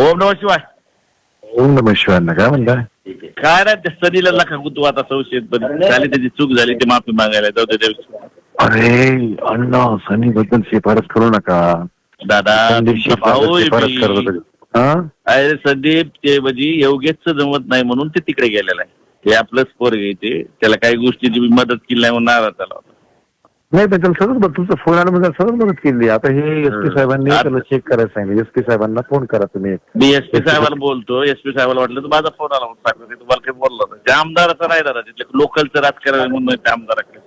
ओम नम शिवाय. ओम नम शिवांना काय म्हणताय? काय नाही त्या सनीला नका तू आता संशयित पण झाली त्याची चूक झाली ती माफी मागायला जाऊ दे. अरे अण्णा सनी बद्दल शिफारस करू नका. दादा तुमचा शिफारस भाऊ आहे शिफारस मी. करत होते. हा? अरे संदीप ते म्हणजे योगेशच जमत नाही म्हणून ते तिकडे गेलेलं आहे. ते आपलंच पोर घ्यायचे त्याला काही गोष्टीची मी मदत केली नाही म्हणून नाराज झाला होता. नाही त्याला सगळं बघ तुमचा फोन आला म्हणजे सगळं मदत केली. आता हे एस पी हं. साहेबांनी त्याला चेक करायला सांगितलं. एस पी साहेबांना फोन करा तुम्ही. मी एस पी साहेबाला बोलतो एस पी साहेबाला वाटलं तर माझा फोन आला म्हणून सांगतो तुम्हाला काही बोललो नाही. त्या आमदाराचा नाही दादा तिथले लोकलचं राजकारण म्हणून त्या आमदाराकडे.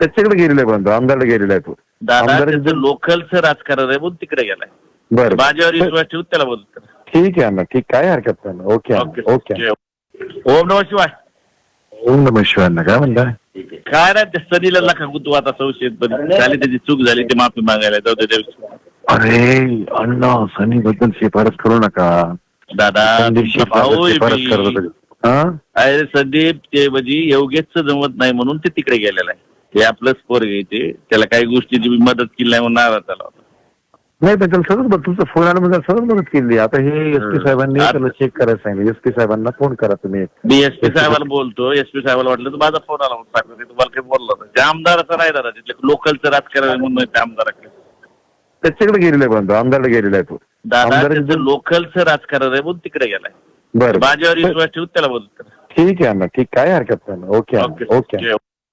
त्याच्याकडे गेलेला आहे बंधू आमदारला गेलेला आहे तो. दादा आमदार त्याचं लोकलचं राजकारण आहे म्हणून तिकडे गेलाय. बरं. माझ्यावर विश्वास ठेवून त्याला बोलतो. ठीक आहे अण्णा ठीक काय हरकत नाही. ओके ओके ओके ओम नम शिवाय. ओम नम शिवांना काय म्हणताय? काय नाही त्या सनीला नका तू आता संशयित पण झाली त्याची चूक झाली ती माफी मागायला जाऊ दे देव. अरे अण्णा सनी बद्दल शिफारस करू नका दादा संदीप तुमचा भाऊ शिफारस आहे शिफारस मी. करत होते हा अरे संदीप ते म्हणजे योगेशच जमत नाही म्हणून ते तिकडे गेलेलं आहे ते आपलंच पोर घ्यायचे त्याला काही गोष्टीची मी मदत केली नाही म्हणून नाराज झाला होता नाही पण त्याला सगळं तुमचा फोन आला म्हणजे सगळं मदत केली. आता हे एस पी हं. साहेबांनी त्याला चेक करायला सांगितलं. एस पी साहेबांना फोन करा तुम्ही. मी एस पी साहेबाला बोलतो. एस पी साहेबाला वाटलं तर माझा फोन आला. म्हणून तुम्हाला काही बोललो नाही. त्या आमदाराचा नाही दादा तिथले लोकलचं राजकारण आहे म्हणून त्या आमदाराकडे. त्याच्याकडे गेलेला आहे बंधू आमदारला गेलेला आहे तो. दादा त्याचं लोकलचं राजकारण आहे म्हणून तिकडे गेलाय. बरं. माझ्यावर विश्वास ठेवून त्याला बोलतो. ठीक आहे अण्णा. ठीक काय हरकत नाही ओके ओके ओके